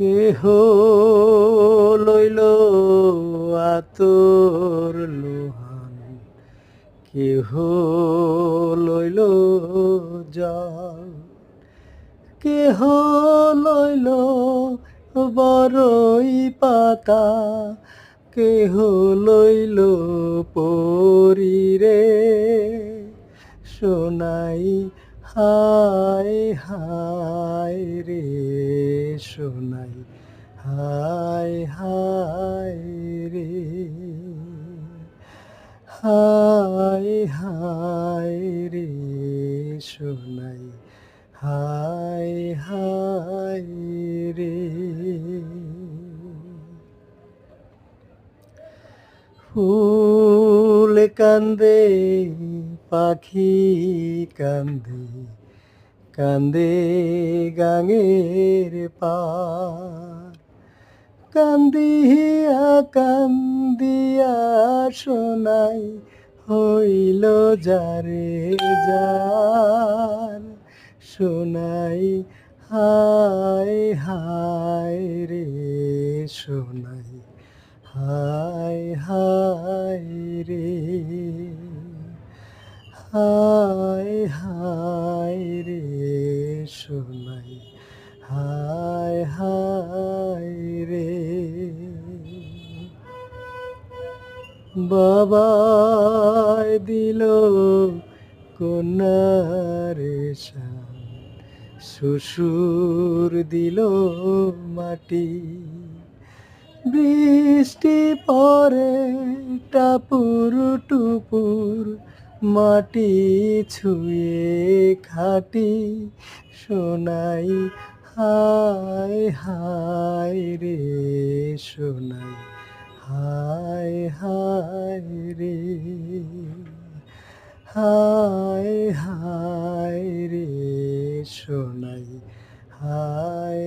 কেহ লইল আতর লোহান। কেহ লইল জল। কেহ লইল বরই পাতা। কেহ লইল পরিরে। সোনাই হায় হায় রে সোনাই, হায় হায় রে। হায় হায় রে সোনাই, হায় হায় রে। ফুল কান্দে, পাখি কান্দে কান্দে গাঙের পার কান্দিয়া কান্দিয়া শোনাই হইল যারে যার। শোনাই, হায় হায় রে শোনাই হায় হায় রে। হায় হায় রে শোনাই হায় হায় রে। বাবায় দিল কন্যারে শান, শ্বশুর দিল মাটি। বৃষ্টি পরে টাপুর টুপুর মাটি ছুঁয়ে খাটি, সোনাই, হায় হায় রে সোনাই, হায় হায় রে, হায় হায় রে সোনাই, হায়